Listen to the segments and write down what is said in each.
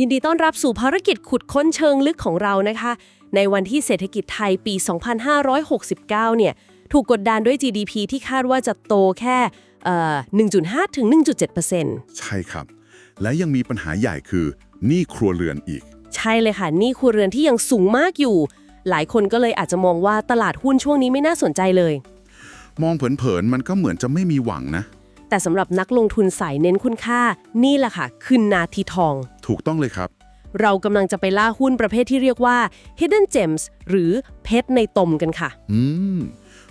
ยินดีต้อนรับสู่ภารกิจขุดค้นเชิงลึกของเรานะคะ ในวันที่เศรษฐกิจไทยปี 2569 เนี่ย ถูกกดดันด้วย GDP ที่คาดว่าจะโตแค่เอ่อ1.5 ถึง 1.7%ใช่ครับ และยังมีปัญหาใหญ่คือหนี้ครัวเรือนอีก ใช่เลยค่ะหนี่ครัวเรือนที่ยังสูงมากอยู่ หลายคนก็เลยอาจจะมองว่าตลาดหุ้นช่วงนี้ไม่น่าสนใจเลย มองเผินๆมันก็เหมือนจะไม่มีหวังนะ แต่สำหรับนักลงทุนสายเน้นคุณค่า นี่แหละค่ะคือนาทีทอง ถูกต้องเลยครับ เรากำลังจะไปล่าหุ้นประเภทที่เรียกว่า hidden gems หรือเพชรในตมกันค่ะ อืม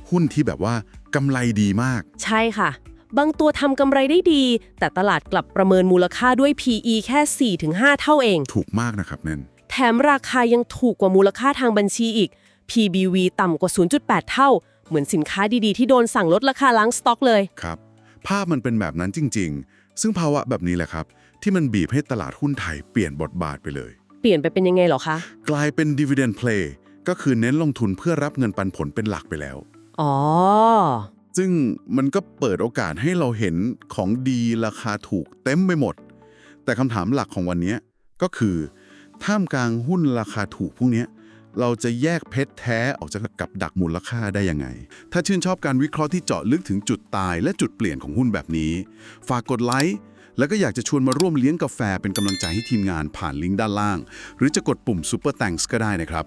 หุ้นที่แบบว่ากำไรดีมาก ใช่ค่ะ บางตัวทำกำไรได้ดี แต่ตลาดกลับประเมินมูลค่าด้วย PE แค่ 4-5 เท่าเอง ถูกมากนะครับเน้นแถมราคายังถูกกว่ามูลค่าทางบัญชีอีก PBV ต่ำกว่า 0.8 เท่า เหมือนสินค้าดีๆ ที่โดนสั่งลดราคาล้างสต็อกเลย ครับ ภาพมันเป็นแบบนั้นจริง ๆ ซึ่งภาวะแบบนี้แหละครับ ที่มันบีบให้ตลาดหุ้นไทยเปลี่ยนบทบาทไปเลย เปลี่ยนไปเป็นยังไงเหรอคะ กลายเป็น dividend play ก็คือเน้นลงทุนเพื่อรับเงินปันผลเป็นหลักไปแล้ว อ๋อ ซึ่งมันก็เปิดโอกาสให้เราเห็นของดีราคาถูกเต็มไปหมด แต่คำถามหลักของวันนี้ก็คือ ท่ามกลางหุ้นราคาถูกพวกเนี้ย เราจะแยกเพชรแท้ออกจากกับดักมูลค่าได้ยังไง ถ้าชื่นชอบการวิเคราะห์ที่เจาะลึกถึงจุดตายและจุดเปลี่ยนของหุ้นแบบนี้ ฝากกดไลค์ แล้วก็อยากจะชวนมาร่วมเลี้ยงกาแฟเป็นกำลังใจให้ทีมงานผ่านลิงก์ด้านล่าง หรือจะกดปุ่ม Super Thanks ก็ได้นะครับ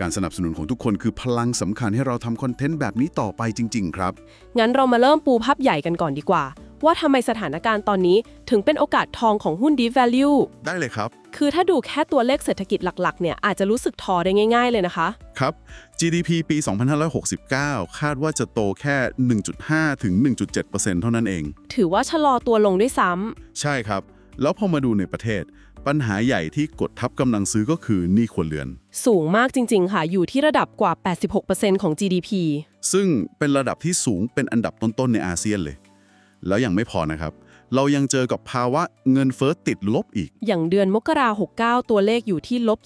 การสนับสนุนของทุกคนคือพลังสำคัญให้เราทำคอนเทนต์แบบนี้ต่อไปจริง ๆ ครับ งั้นเรามาเริ่มปูภาพใหญ่กันก่อนดีกว่า ว่าทำไมสถานการณ์ตอนนี้ถึงเป็นโอกาสทองของหุ้น Deep Value ได้เลยครับ คือถ้าดูแค่ตัวเลขเศรษฐกิจหลักๆ เนี่ยอาจจะรู้สึกท้อได้ง่าย ๆ เลยนะคะ ครับ GDP ปี 2569 คาดว่าจะโตแค่ 1.5 ถึง 1.7%เท่านั้นเอง ถือว่าชะลอตัวลงด้วยซ้ใช่ครับ แล้วพอมาดูในประเทศ ปัญหาใหญ่ที่กดทับกำลังซื้อก็คือหนี้ครัวเรือนำสูงมากจริง ๆ ค่ะ อยู่ที่ระดับกว่า 86%ของ GDP ซึ่งเป็นระดับที่สูงเป็นอันดับต้นๆในอาเซียนเลย แล้วยังไม่พอนะครับ เรายังเจอกับภาวะเงินเฟ้อติดลบอีก อย่างเดือนมกราหก69 ตัวเลขอยู่ที่ลบ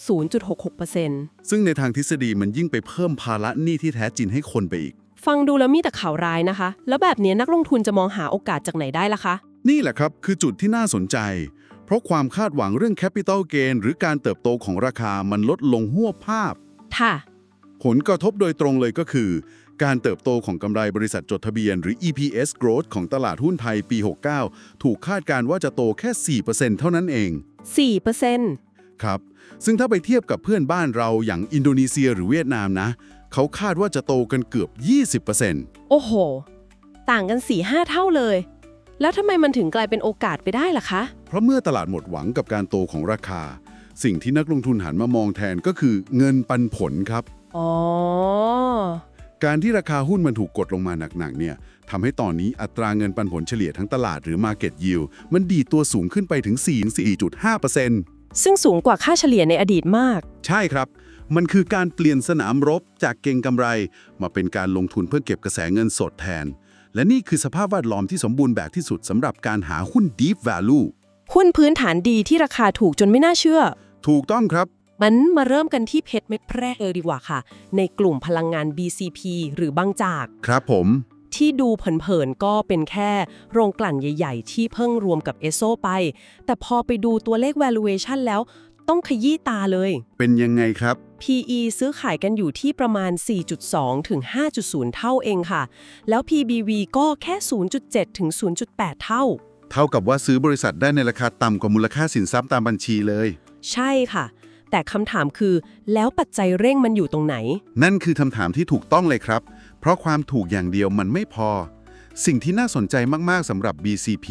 0.66%ซึ่งในทางทฤษฎีมันยิ่งไปเพิ่มภาระหนี้ที่แท้จริงให้คนไปอีก ฟังดูแล้วมีแต่ข่าวร้ายนะคะ แล้วแบบนี้นักลงทุนจะมองหาโอกาสจากไหนได้ล่ะคะ นี่แหละครับคือจุดที่น่าสนใจ เพราะความคาดหวังเรื่อง Capital Gain หรือการเติบโตของราคามันลดลงหัวบภาพ ค่ะ ผลกระทบโดยตรงเลยก็คือ การเติบโตของกำไรบริษัทจดทะเบียนหรือ EPS growth ของตลาดหุ้นไทยปี 69 ถูกคาดการณ์ว่าจะโตแค่ 4%เท่านั้นเอง 4%ครับ ซึ่งถ้าไปเทียบกับเพื่อนบ้านเราอย่างอินโดนีเซียหรือเวียดนามนะ เขาคาดว่าจะโตกันเกือบ 20%โอ้โห ต่างกัน 4-5 เท่าเลย แล้วทำไมมันถึงกลายเป็นโอกาสไปได้ล่ะคะ เพราะเมื่อตลาดหมดหวังกับการโตของราคา สิ่งที่นักลงทุนหันมามองแทนก็คือเงินปันผลครับ อ๋อ การที่ราคาหุ้นมันถูกกดลงมาหนักๆเนี่ยทำให้ตอนนี้อัตราเงินปันผลเฉลี่ยทั้งตลาดหรือ Market Yield มันดีดตัวสูงขึ้นไปถึง4-4.5%ซึ่งสูงกว่าค่าเฉลี่ยในอดีตมาก ใช่ครับ มันคือการเปลี่ยนสนามรบจากเก่งกำไร มาเป็นการลงทุนเพื่อเก็บกระแสเงินสดแทน และนี่คือสภาพแวดล้อมที่สมบูรณ์แบบที่สุดสำหรับการหาหุ้น Deep Value หุ้นพื้นฐานดีที่ราคาถูกจนไม่น่าเชื่อ ถูกต้องครับ มันมาเริ่มกันที่เพชรเม็ดแรกเลยดีกว่าค่ะ ในกลุ่มพลังงาน BCP หรือบางจาก ครับผม ที่ดูเผินๆ ก็เป็นแค่โรงกลั่นใหญ่ ๆ ที่เพิ่งรวมกับเอโซไป แต่พอไปดูตัวเลข valuation แล้วต้องขยี้ตาเลย เป็นยังไงครับ PE ซื้อขายกันอยู่ที่ประมาณ 4.2 ถึง 5.0 เท่าเองค่ะ แล้ว PBV ก็แค่ 0.7 ถึง 0.8 เท่า เท่ากับว่าซื้อบริษัทได้ในราคาต่ำกว่ามูลค่าสินทรัพย์ตามบัญชีเลย ใช่ค่ะ แต่คำถามคือ แล้วปัจจัยเร่งมันอยู่ตรงไหน นั่นคือคำถามที่ถูกต้องเลยครับ เพราะความถูกอย่างเดียวมันไม่พอ สิ่งที่น่าสนใจมาก ๆสำหรับ BCP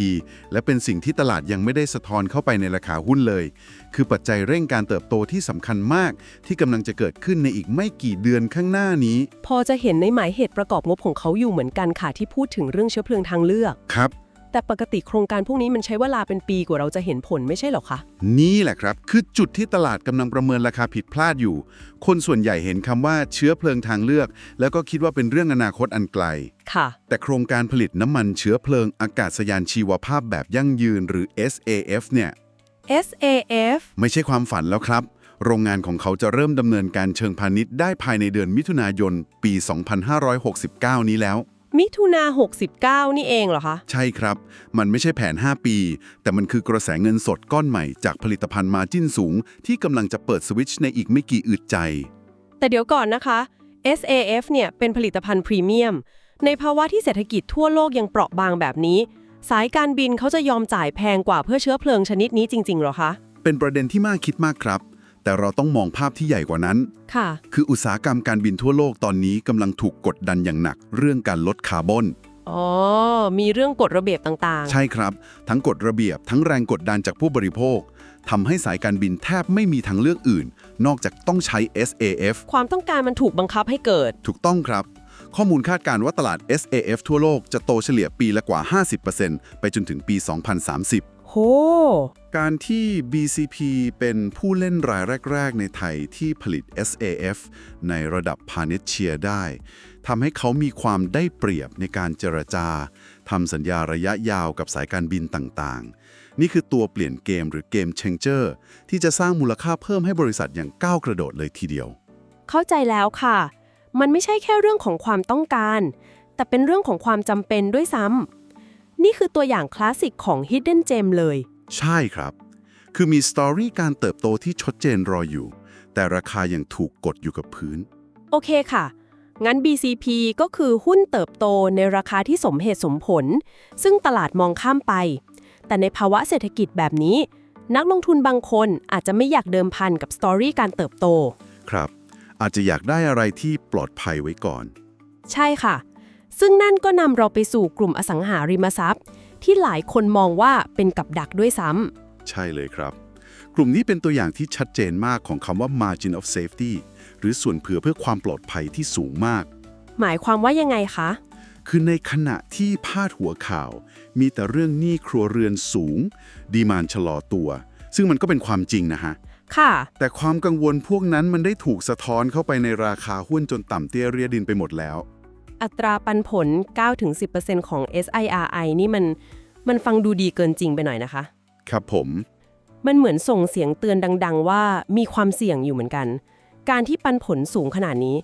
และเป็นสิ่งที่ตลาดยังไม่ได้สะท้อนเข้าไปในราคาหุ้นเลย คือปัจจัยเร่งการเติบโตที่สำคัญมาก ที่กำลังจะเกิดขึ้นในอีกไม่กี่เดือนข้างหน้านี้ พอจะเห็นในหมายเหตุประกอบงบของเขาอยู่เหมือนกันค่ะที่พูดถึงเรื่องเชื้อเพลิงทางเลือก ครับ แต่ปกติโครงการพวกนี้มันใช้เวลาเป็นปีกว่าเราจะเห็นผลไม่ใช่เหรอคะ นี่แหละครับ คือจุดที่ตลาดกำลังประเมินราคาผิดพลาดอยู่ คนส่วนใหญ่เห็นคำว่าเชื้อเพลิงทางเลือก แล้วก็คิดว่าเป็นเรื่องอนาคตอันไกล ค่ะ แต่โครงการผลิตน้ำมันเชื้อเพลิงอากาศยานชีวภาพแบบยั่งยืนหรือ SAF เนี่ย SAF ไม่ใช่ความฝันแล้วครับ โรงงานของเขาจะเริ่มดำเนินการเชิงพาณิชย์ได้ภายในเดือนมิถุนายนปี 2569 นี้แล้ว มิถุนา 69 นี่เองเหรอคะ ใช่ครับ มันไม่ใช่แผน 5 ปี แต่มันคือกระแสเงินสดก้อนใหม่จากผลิตภัณฑ์มาจิ้นสูง ที่กำลังจะเปิดสวิตช์ในอีกไม่กี่อึดใจ แต่เดี๋ยวก่อนนะคะ SAF เนี่ยเป็นผลิตภัณฑ์พรีเมียม ในภาวะที่เศรษฐกิจทั่วโลกยังเปราะบางแบบนี้ สายการบินเขาจะยอมจ่ายแพงกว่าเพื่อเชื้อเพลิงชนิดนี้จริงๆเหรอคะ เป็นประเด็นที่มากคิดมากครับ แต่เราต้องมองภาพที่ใหญ่กว่านั้น ค่ะ คืออุตสาหกรรมการบินทั่วโลกตอนนี้กำลังถูกกดดันอย่างหนัก เรื่องการลดคาร์บอน อ๋อ มีเรื่องกฎระเบียบต่างใช่ครับ ทั้งกฎระเบียบทั้งแรงกดดันจากผู้บริโภคทำให้สายการบินแทบไม่มีทางเลือกอื่น นอกจากต้องใช้ SAF ๆความต้องการมันถูกบังคับให้เกิด ถูกต้องครับ ข้อมูลคาดการณ์ว่าตลาด SAF ทั่วโลกจะโตเฉลี่ยปีละกว่า 50%ไปจนถึงปี 2030 โห การที่ BCP เป็นผู้เล่นรายแรก ๆ ในไทยที่ผลิต SAF ในระดับพาณิชย์เชียร์ได้ทำให้เขามีความได้เปรียบในการเจรจาทำสัญญาระยะยาวกับสายการบินต่างๆ นี่คือตัวเปลี่ยนเกมหรือเกม changer ที่จะสร้างมูลค่าเพิ่มให้บริษัทอย่างก้าวกระโดดเลยทีเดียว เข้าใจแล้วค่ะ มันไม่ใช่แค่เรื่องของความต้องการ แต่เป็นเรื่องของความจำเป็นด้วยซ้ำ นี่คือตัวอย่างคลาสสิกของ Hidden Gem เลย ใช่ครับ คือมีสตอรี่การเติบโตที่ชัดเจนรออยู่ แต่ราคายังถูกกดอยู่กับพื้น โอเคค่ะ งั้น BCP ก็คือหุ้นเติบโตในราคาที่สมเหตุสมผล ซึ่งตลาดมองข้ามไป แต่ในภาวะเศรษฐกิจแบบนี้ นักลงทุนบางคนอาจจะไม่อยากเดิมพันกับสตอรี่การเติบโต ครับ อาจจะอยากได้อะไรที่ปลอดภัยไว้ก่อน ใช่ค่ะ ซึ่งนั่นก็นำเราไปสู่กลุ่มอสังหาริมทรัพย์ ที่หลายคนมองว่าเป็นกับดักด้วยซ้ำใช่เลยครับ กลุ่มนี้เป็นตัวอย่างที่ชัดเจนมากของคำว่า margin of safety หรือส่วนเผื่อเพื่อความปลอดภัยที่สูงมาก หมายความว่ายังไงคะ คือในขณะที่พาดหัวข่าว มีแต่เรื่องหนี้ครัวเรือนสูง ดีมานชะลอตัว ซึ่งมันก็เป็นความจริงนะฮะค่ะ แต่ความกังวลพวกนั้นมันได้ถูกสะท้อนเข้าไปในราคาหุ้นจนต่ำเตี้ยเรียดินไปหมดแล้ว อัตราปันผล 9-10%ของ SIRI นี่มันมันฟังดูดีเกินจริงไปหน่อยนะคะ ครับผม มันเหมือนส่งเสียงเตือนดัง ๆ ว่ามีความเสี่ยงอยู่เหมือนกัน การที่ปันผลสูงขนาดนี้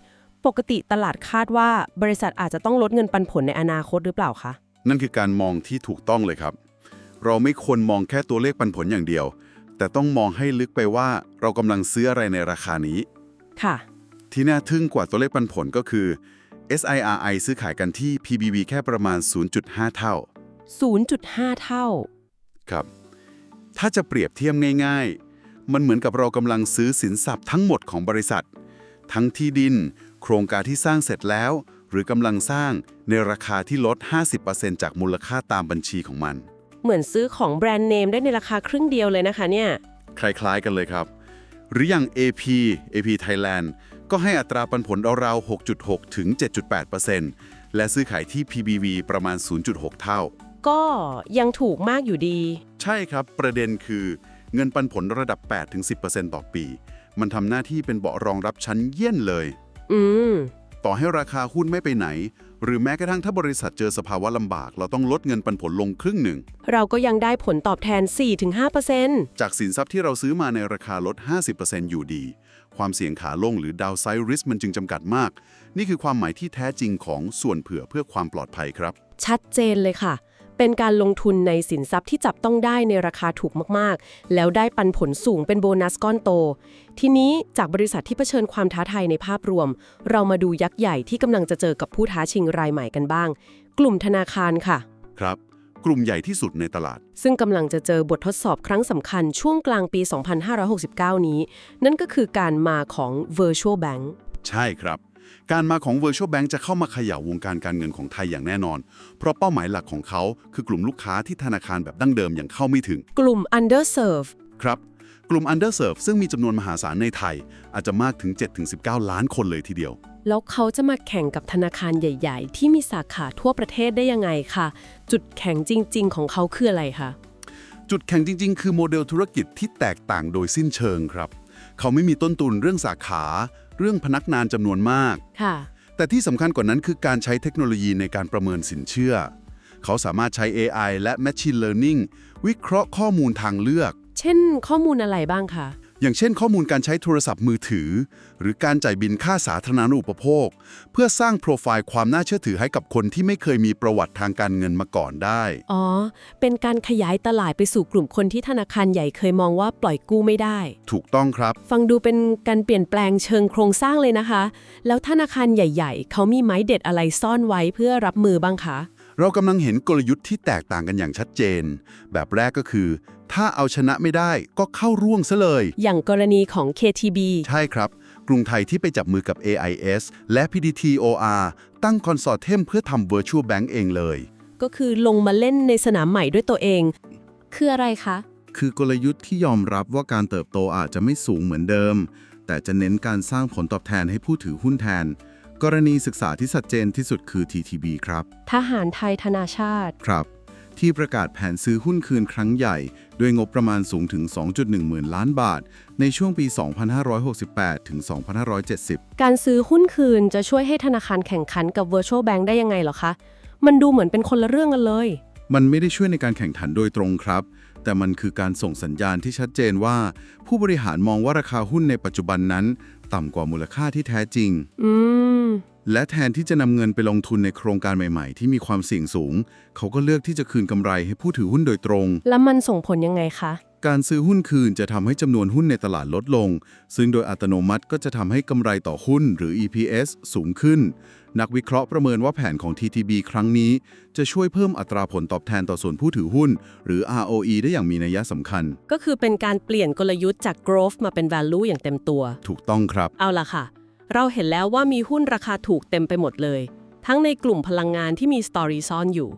ปกติตลาดคาดว่าบริษัทอาจจะต้องลดเงินปันผลในอนาคตหรือเปล่าคะ นั่นคือการมองที่ถูกต้องเลยครับ เราไม่ควรมองแค่ตัวเลขปันผลอย่างเดียว แต่ต้องมองให้ลึกไปว่าเรากำลังซื้ออะไรในราคานี้ ค่ะ ที่น่าทึ่งกว่าตัวเลขปันผลก็คือ SIRI ซื้อขายกันที่ PBV แค่ประมาณ 0.5 เท่า 0.5 เท่า ครับ ถ้าจะเปรียบเทียบง่าย ๆ มันเหมือนกับเรากำลังซื้อสินทรัพย์ทั้งหมดของบริษัท ทั้งที่ดิน โครงการที่สร้างเสร็จแล้ว หรือกำลังสร้างในราคาที่ลด 50%จากมูลค่าตามบัญชีของมัน เหมือนซื้อของแบรนด์เนมได้ในราคาครึ่งเดียวเลยนะคะเนี่ย คล้ายๆกันเลยครับ หรืออย่าง AP AP Thailand ก็ให้อัตราปันผลราวๆ6.6 ถึง 7.8%และซื้อขายที่ PBV ประมาณ 0.6 เท่า ก็ยังถูกมากอยู่ดี ใช่ครับ ประเด็นคือเงินปันผลระดับ8-10%ต่อปี มันทำหน้าที่เป็นเบาะรองรับชั้นเยี่ยนเลย อืม ต่อให้ราคาหุ้นไม่ไปไหน หรือแม้กระทั่งถ้าบริษัทเจอสภาวะลำบาก เราต้องลดเงินปันผลลงครึ่งหนึ่ง เราก็ยังได้ผลตอบแทน 4-5%จากสินทรัพย์ที่เราซื้อมาในราคาลด 50%อยู่ดี ความเสี่ยงขาลงหรือ downside risk มันจึงจำกัดมาก นี่คือความหมายที่แท้จริงของส่วนเผื่อเพื่อความปลอดภัยครับ ชัดเจนเลยค่ะ เป็นการลงทุนในสินทรัพย์ที่จับต้องได้ในราคาถูกมากๆ แล้วได้ปันผลสูงเป็นโบนัสก้อนโต ทีนี้จากบริษัทที่เผชิญความท้าทายในภาพรวม เรามาดูยักษ์ใหญ่ที่กำลังจะเจอกับผู้ท้าชิงรายใหม่กันบ้าง กลุ่มธนาคารค่ะ ครับ กลุ่มใหญ่ที่สุดในตลาด ซึ่งกำลังจะเจอบททดสอบครั้งสำคัญช่วงกลางปี 2569 นี้ นั่นก็คือการมาของ Virtual Bank ใช่ครับ การมาของ Virtual Bank จะเข้ามาเขย่าวงการการเงินของไทยอย่างแน่นอน เพราะเป้าหมายหลักของเขาคือกลุ่มลูกค้าที่ธนาคารแบบดั้งเดิมยังเข้าไม่ถึง กลุ่ม Underserved ครับ กลุ่ม Underserve ซึ่งมีจำนวนมหาศาลในไทย อาจจะมากถึง 7-19 ล้านคนเลยทีเดียว แล้วเขาจะมาแข่งกับธนาคารใหญ่ ๆ ที่มีสาขาทั่วประเทศได้ยังไงคะจุดแข็งจริง ๆ ของเขาคืออะไรคะจุดแข็งจริง ๆ คือโมเดลธุรกิจที่แตกต่างโดยสิ้นเชิงครับ เขาไม่มีต้นทุนเรื่องสาขา เรื่องพนักงานจำนวนมาก ค่ะ แต่ที่สำคัญกว่านั้นคือการใช้เทคโนโลยีในการประเมินสินเชื่อ เขาสามารถใช้ AI และ Machine Learning วิเคราะห์ข้อมูลทางเลือก เช่นข้อมูลอะไรบ้างคะอย่างเช่นข้อมูลการใช้โทรศัพท์มือถือ หรือการจ่ายบินค่าสาธารณูปโภค เพื่อสร้างโปรไฟล์ความน่าเชื่อถือให้กับคนที่ไม่เคยมีประวัติทางการเงินมาก่อนได้ อ๋อ เป็นการขยายตลาดไปสู่กลุ่มคนที่ธนาคารใหญ่เคยมองว่าปล่อยกู้ไม่ได้ ถูกต้องครับ ฟังดูเป็นการเปลี่ยนแปลงเชิงโครงสร้างเลยนะคะ แล้วธนาคารใหญ่ ๆ เขามีไม้เด็ดอะไรซ่อนไว้เพื่อรับมือบ้างคะ เรากำลังเห็นกลยุทธ์ที่แตกต่างกันอย่างชัดเจน แบบแรกก็คือ ถ้าเอาชนะไม่ได้ก็เข้าร่วงซะเลย อย่างกรณีของ KTB ใช่ครับ กรุงไทยที่ไปจับมือกับ AIS และ PTTOR ตั้งคอนสอร์เทมเพื่อทำ Virtual Bank เองเลย ก็คือลงมาเล่นในสนามใหม่ด้วยตัวเอง คืออะไรคะ คือกลยุทธ์ที่ยอมรับว่าการเติบโตอาจจะไม่สูงเหมือนเดิม แต่จะเน้นการสร้างผลตอบแทนให้ผู้ถือหุ้นแทน กรณีศึกษาที่ชัดเจนที่สุดคือ TTB ครับ ทหารไทยธนาชาติ ครับ ที่ประกาศแผนซื้อหุ้นคืนครั้งใหญ่ ด้วยงบประมาณสูงถึง 2.1 หมื่นล้านบาท ในช่วงปี 2568 ถึง 2570 การซื้อหุ้นคืนจะช่วยให้ธนาคารแข่งขันกับ Virtual Bank ได้ยังไงเหรอคะ มันดูเหมือนเป็นคนละเรื่องกันเลย มันไม่ได้ช่วยในการแข่งขันโดยตรงครับ แต่มันคือการส่งสัญญาณที่ชัดเจนว่า ผู้บริหารมองว่าราคาหุ้นในปัจจุบันนั้น ต่ำกว่ามูลค่าที่แท้จริง อืม และแทนที่จะนำเงินไปลงทุนในโครงการใหม่ๆ ที่มีความเสี่ยงสูง เขาก็เลือกที่จะคืนกำไรให้ผู้ถือหุ้นโดยตรง แล้วมันส่งผลยังไงคะ การซื้อหุ้นคืนจะทำให้จำนวนหุ้นในตลาดลดลง ซึ่งโดยอัตโนมัติก็จะทำให้กำไรต่อหุ้นหรือ EPS สูงขึ้น นักวิเคราะห์ประเมินว่าแผนของ TTB ครั้งนี้ จะช่วยเพิ่มอัตราผลตอบแทนต่อส่วนผู้ถือหุ้น หรือ ROE ได้อย่างมีนัยสำคัญ ก็คือเป็นการเปลี่ยนกลยุทธ์จาก growth มาเป็น value อย่างเต็มตัว ถูกต้องครับ เอาล่ะค่ะ เราเห็นแล้วว่ามีหุ้นราคาถูกเต็มไปหมดเลย ทั้งในกลุ่มพลังงานที่มีสตอรี่ซ่อนอยู่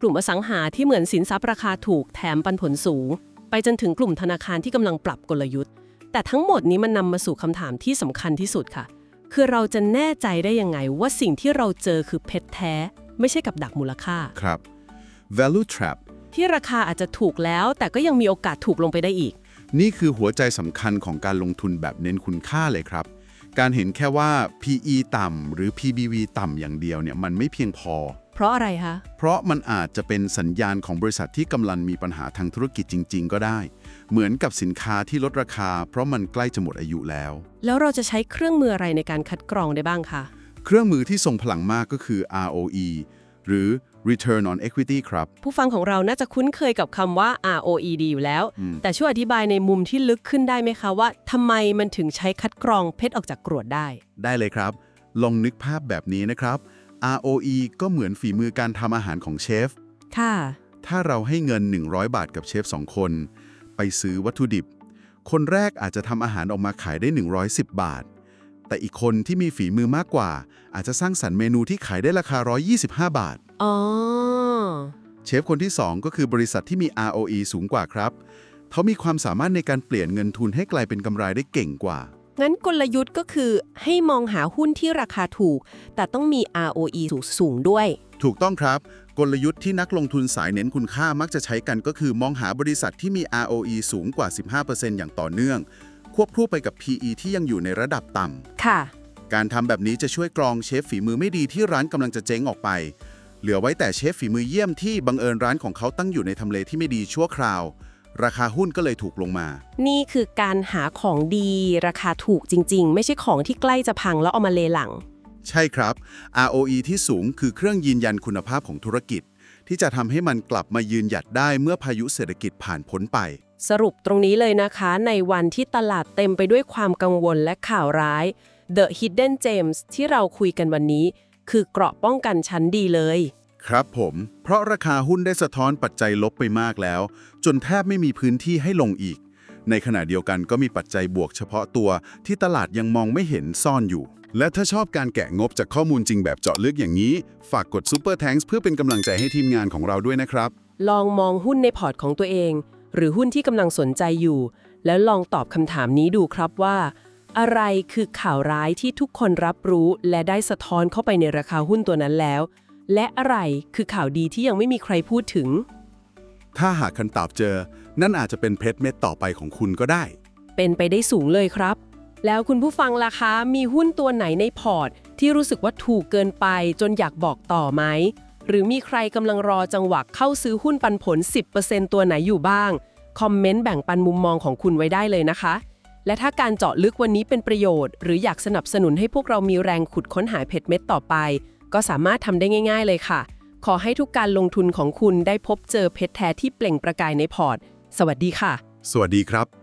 กลุ่มอสังหาที่เหมือนสินทรัพย์ราคาถูกแถมปันผลสูง ไปจนถึงกลุ่มธนาคารที่กำลังปรับกลยุทธ์ แต่ทั้งหมดนี้มันนำมาสู่คำถามที่สำคัญที่สุดค่ะ คือเราจะแน่ใจได้ยังไงว่าสิ่งที่เราเจอคือเพชรแท้ ไม่ใช่กับดักมูลค่า ครับ value trap ที่ราคาอาจจะถูกแล้ว แต่ก็ยังมีโอกาสถูกลงไปได้อีก นี่คือหัวใจสำคัญของการลงทุนแบบเน้นคุณค่าเลยครับ การเห็นแค่ว่า PE ต่ำหรือ PBV ต่ำอย่างเดียวเนี่ยมันไม่เพียงพอเพ ราะอะไรคะ เพราะมันอาจจะเป็นสัญญาณของบริษัทที่กำลังมีปัญหาทางธุรกิจจริง ๆ ก็ได้ เหมือนกับสินค้าที่ลดราคา เพราะมันใกล้จะหมดอายุแล้ว แล้วเราจะใช้เครื่องมืออะไรในการคัดกรองได้บ้างคะ เครื่องมือที่ทรงพลังมากก็คือ ROE หรือ Return on Equity ครับ ผู้ฟังของเราน่าจะคุ้นเคยกับคำว่า ROE ดีอยู่แล้วอืมแต่ช่วยอธิบายในมุมที่ลึกขึ้นได้ไหมคะว่าทำไมมันถึงใช้คัดกรองเพชรออกจากกรวดได้ ได้เลยครับ ลองนึกภาพแบบนี้นะครับ ROE ก็เหมือนฝีมือการทำอาหารของเชฟ ค่ะ ถ้าเราให้เงิน 100 บาทกับเชฟ 2 คน ไปซื้อวัตถุดิบ คนแรกอาจจะทำอาหารออกมาขายได้ 110 บาท แต่อีกคนที่มีฝีมือมากกว่า อาจจะสร้างสรรค์เมนูที่ขายได้ราคา 125 บาท อ๋อ เชฟคนที่ 2 ก็คือบริษัทที่มี ROE สูงกว่าครับ เขามีความสามารถในการเปลี่ยนเงินทุนให้กลายเป็นกำไรได้เก่งกว่า งั้นกลยุทธ์ก็คือให้มองหาหุ้นที่ราคาถูก แต่ต้องมี ROE สูงสูงด้วย ถูกต้องครับ กลยุทธ์ที่นักลงทุนสายเน้นคุณค่ามักจะใช้กันก็คือมองหาบริษัทที่มี ROE สูงกว่า 15%อย่างต่อเนื่อง ควบคู่ไปกับ PE ที่ยังอยู่ในระดับต่ำค่ะ การทำแบบนี้จะช่วยกรองเชฟฝีมือไม่ดีที่ร้านกำลังจะเจ๊งออกไป เหลือไว้แต่เชฟฝีมือเยี่ยมที่บังเอิญร้านของเขาตั้งอยู่ในทำเลที่ไม่ดีชั่วคราว ราคาหุ้นก็เลยถูกลงมา นี่คือการหาของดีราคาถูกจริง ๆ ไม่ใช่ของที่ใกล้จะพังแล้วเอามาเลหลัง ใช่ครับ ROE ที่สูงคือเครื่องยืนยันคุณภาพของธุรกิจ ที่จะทำให้มันกลับมายืนหยัดได้เมื่อพายุเศรษฐกิจผ่านพ้นไป สรุปตรงนี้เลยนะคะ ในวันที่ตลาดเต็มไปด้วยความกังวลและข่าวร้าย The Hidden Gems ที่เราคุยกันวันนี้ คือเกราะป้องกันชั้นดีเลย ครับผม เพราะราคาหุ้นได้สะท้อนปัจจัยลบไปมากแล้ว จนแทบไม่มีพื้นที่ให้ลงอีก ในขณะเดียวกันก็มีปัจจัยบวกเฉพาะตัวที่ตลาดยังมองไม่เห็นซ่อนอยู่ และถ้าชอบการแกะงบจากข้อมูลจริงแบบเจาะลึกอย่างนี้ ฝากกด Super t a n k s เพื่อเป็นกำลังใจให้ทีมงานของเราด้วยนะครับ ลองมองหุ้นในพอร์ตของตัวเอง หรือหุ้นที่กำลังสนใจอยู่ แล้วลองตอบคำถามนี้ดูครับว่า อะไรคือข่าวร้ายที่ทุกคนรับรู้ และได้สะท้อนเข้าไปในราคาหุ้นตัวนั้นแล้ว และอะไรคือข่าวดีที่ยังไม่มีใครพูดถึง ถ้าหากคำตอบเจอ นั่นอาจจะเป็นเพชรเม็ดต่อไปของคุณก็ได้ เป็นไปได้สูงเลยครับ แล้วคุณผู้ฟังล่ะคะ มีหุ้นตัวไหนในพอร์ต ที่รู้สึกว่าถูกเกินไปจนอยากบอกต่อไหม หรือมีใครกำลังรอจังหวะเข้าซื้อหุ้นปันผล 10%ตัวไหนอยู่บ้าง คอมเมนต์แบ่งปันมุมมองของคุณไว้ได้เลยนะคะ และถ้าการเจาะลึกวันนี้เป็นประโยชน์ หรืออยากสนับสนุนให้พวกเรามีแรงขุดค้นหาเพชรเม็ดต่อไป ก็สามารถทำได้ง่าย ๆ เลยค่ะ ขอให้ทุกการลงทุนของคุณได้พบเจอเพชรแท้ที่เปล่งประกายในพอร์ต สวัสดีค่ะ สวัสดีครับ